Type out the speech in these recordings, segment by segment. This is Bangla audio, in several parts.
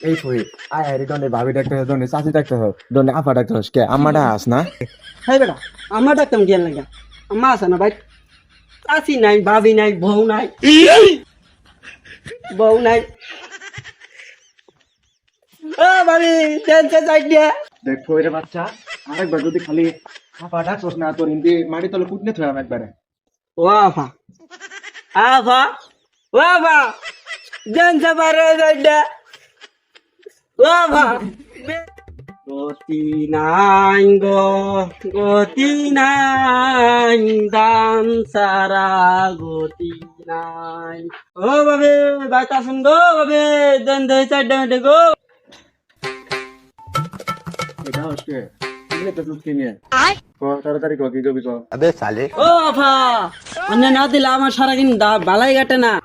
এই ফহিদ আয় আয় রে দনে ভাবি ডাকতে হয় দনে চাচি ডাকতে হয় দনে আফা ডাকতে হয় কে? আমাটা আস না। হ্যাঁ বেটা আমার ডাকতাম জ্ঞান লাগা আম্মা আছে না ভাই? চাষি নাই ভাবি নাই বউ নাই। বউ নাই। ও ভাবি টেনশন যাই দিয়া। দেখ ফহিরের বাচ্চা আরেকবার যদি খালি আফা ডাকছস না তোর হিন্দি মাটি তলে কুটনে থয় আমি একবারে। ও আফা আফা ও আফা টেনশন পারে যাই দিয়া। গতি নাই গো গতি নাই দান সারা গতি নাই। ও বাবে বাইতা শুন গো বাবে দেন দে চার ডে গো। এটা হচ্ছে না দিলে আমার সারাদিন দা- বালাই কাটে না।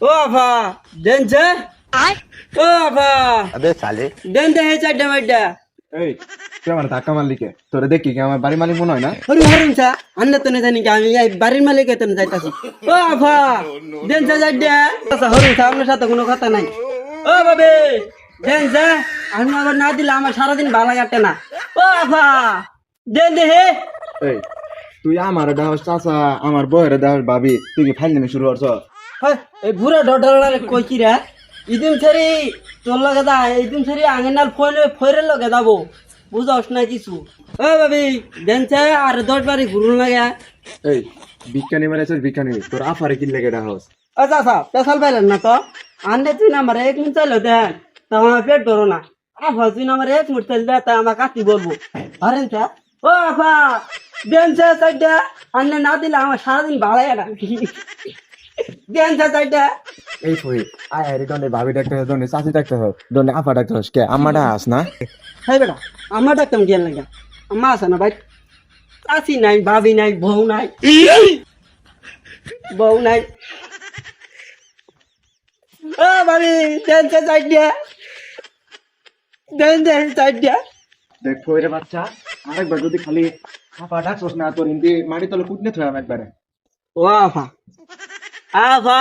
আফা ও আফা দেনছে ও আফা দেন দে হে চারটা মাইটা এই তুই আমার ধাক্কা মারলি কে? তোরে দেখি কি আমার বাড়ি মালিক মনে হয় না? হরি হরিণ চা আন্না তো জানি কি আমি এই বাড়ির মালিক তো যাইতাছি। ও আফা দেনছে চারটা। আচ্ছা হরিণ চা আপনার সাথে কোনো কথা নাই। ও বাবে দেনছে আমি আবার না দিলে আমার সারাদিন ভালো কাটে না। ও আফা দেন দে হে। এই তুই আমার ডাহস চাচা আমার বউয়ের ডাহস ভাবি। তুই কি ফাইল নেমে শুরু করছ? এই বুড়া ডডলারে কই কি রে ইদিন ছেড়ি তোর লগে দা ইদিন ছেড়ি আঙেনাল ফইলে ফইরের লগে যাব বুঝস না কিছু? ও ভাবি দেনছে আর দশ বারি ঘুরুন লাগে। এই বিজ্ঞানী মানে বিজ্ঞানী তোর আফারে কিনলে কে ডাহস আচ্ছা আচ্ছা পেশাল পাইলেন না তো? আনলে তুই না আমার এক মিনিট চাইলো দেন তা আমার পেট ধরো না। আফা তুই না আমার এক মিনিট চাইলে দে তা আমার কাটি বলব। আরেন চা ও আফা দেনছে সাইডটা আনলে না দিলে আমার সারাদিন ভালাই না দেনছে সাইডটা এই ফহিদ আয় আয় রে দনে ভাবি ডাকতে হয় দনে চাচি ডাকতে হয় দনে আফা ডাকতে হয় কে আমাটা আস না? হ্যাঁ বেটা আমার ডাকতাম জ্ঞান লাগা আম্মা আছে না ভাই? চাষি নাই ভাবি নাই বউ নাই। বউ নাই। ও ভাবি দেন সে সাইড দিয়া দেন দেন সাইড দিয়া দেখ ফহিরের বাচ্চা আরেকবার যদি খালি আফা ডাকছস না তোর হিন্দি মাটি তলে কুটনে থয় আমি একবারে। ও আফা আফা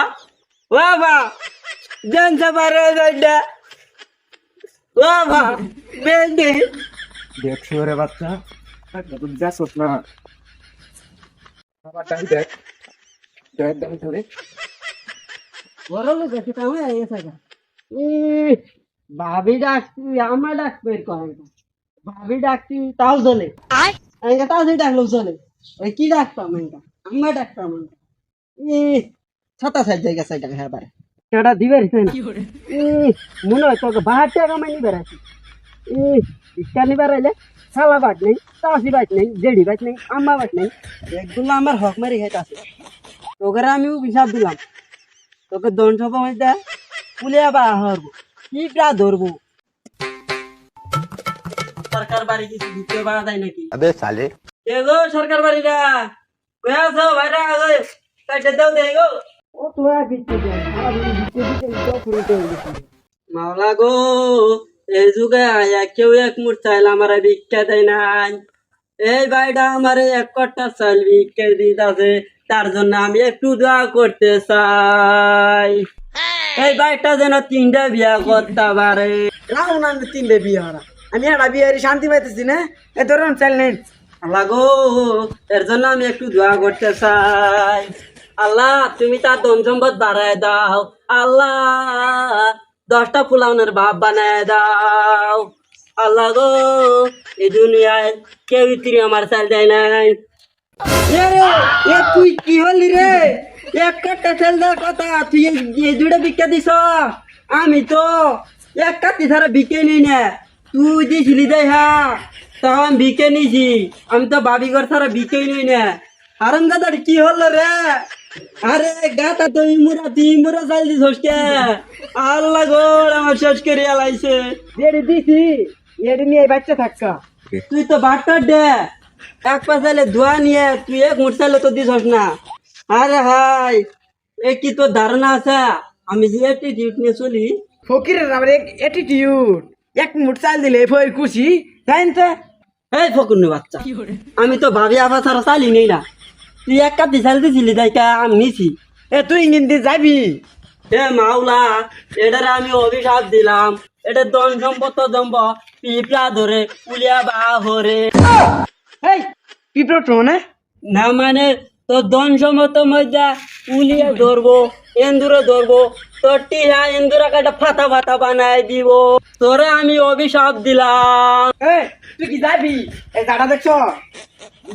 ও আফা দেন সে পারে সাইড দিয়া ও আফা দেন দেন দেখ ফহিরের বাচ্চা? একবার যদি যাচ্ছস না। আবার ডাক দেখ দেখ দেখ ধরে বড় লোক আছে তাহলে এসে গা ভাবি ডাকছি আমার ডাক বের করে ভাবি ডাকছি তাও চলে আমি তাও ডাকলো চলে ওই কি ডাকতাম আমি আমার ডাকতাম আমি ই ছাতা সাইড জায়গা সাইড হ্যাঁ পারে সেটা দিবে রে না ই মনে হয় তোকে বাহার টাকা মাইনি বেড়াচ্ছি ই ইচ্ছা নি বেড়াইলে সালা বাট নেই তাসি বাট নেই জেডি বাট নেই আম্মা বাট নেই একগুলো আমার হক মারি খাইতে আছে তোকে আমিও হিসাব দিলাম তোকে দন সভা মধ্যে পুলিয়া বা হরবো পিঁপড়া ধরবো সরকার বাড়ি কিছু দিতে পারা যায় নাকি এ গো সরকার বাড়িটা কয়ে আছো ভাইরা ওই কাটে দাও দে গো ও দিতে মাওলা গো এই যুগে আয়া কেউ এক মুঠ চাইল আমার ভিক্ষা দেয় নাই। এই ভাইটা আমার এক চাইল ভিক্ষা দিতেছে তার জন্য আমি একটু দোয়া করতে চাই। এই ভাইটা যেন তিনটা বিয়া করতে পারে। না আমি তিনটে বিয়ে হারা আমি একটা বিয়ারি শান্তি পাইতেছি না? এ ধরুন চাল নেন। আল্লাহ গো এর জন্য আমি একটু দোয়া করতে চাই। আল্লাহ তুমি তার দম সম্পদ বাড়ায় দাও। আল্লাহ দশটা ফুলাউনের বাপ বানায় দাও। আল্লাহ গো এই দুনিয়ায় কেউ ইত্রি আমার চাল দেয় নাই। এ রে, এ তুই কি হলি রে? এক কাটটা তেল দেওয়ার কথা তুই এই- এই দুইটা ভিক্ষা দিছ? আমি তো এক কাটি ছাড়া ভিক্ষে নিই না। তুই দিছিলি দে হ্যাঁ তখন ভিক্ষে নিছি। আমি তো বাবি ঘর ছাড়া ভিক্ষে নিই না। আরাম দাদার কি হলো রে? আরে গাটা তো ইমুরা তুই ইমুরা চাল দিস কে? আল্লাহ গো আমার শেষ করে আলাইছে। এড়ি দিছি এড়ি নিয়ে বাচ্চা থাকা তুই তো বাট্টার দে। এক পাশালে ধোয়া নিয়ে তুই এক মুঠসালে তো দিছস না। আরে হাই এ কি তোর ধারণা আছে? আমি যে অ্যাটিটিউড নিয়ে চলি। ফকিরের আমার এক অ্যাটিটিউড এক মুঠ চাল দিলে ফের খুশি তাই না এই ফকুন্নি বাচ্চা। আমি তো ভাবি আফা ছাড়া চালি নেই না। তুই এক চাল দিছিলি আমি নিছি। এ তুই কিন্তু যাবি? এ মাওলা এটারে আমি অভিশাপ দিলাম। এটা দন সম্পত্ত জম্ব পিঁপড়া ধরে উলিয়া বা হরে। এই পিঁপড়ো তো না? না মানে তোর দন সম্পত্ত মধ্যে উলিয়া ধরবো এন্দুরে ধরবো তোর টিহা এন্দুরা কাটা ফাতা ফাতা বানাই দিব। তোরে আমি অভিশাপ দিলাম। এ তুই কি যাবি? এই দেখছ?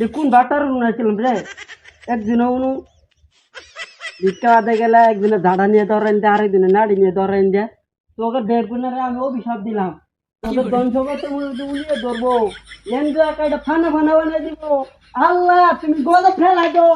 দেখুন বাটার উনাইছিলাম রে। একদিন উনু ভিক্ষা বাদে গেলে একদিনে ঝাড়া নিয়ে ধরেন দিয়ে আরেকদিনে নাড়ি নিয়ে ধরেন দিয়ে তোকে দেড় গুণের আমি অভিশাপ দিলাম। তোকে দংশকতে উলিয়ে ধরবো। এনজয় একটা ফানা ফানা বানাই দিব। আল্লাহ তুমি গলে ফেলাই দো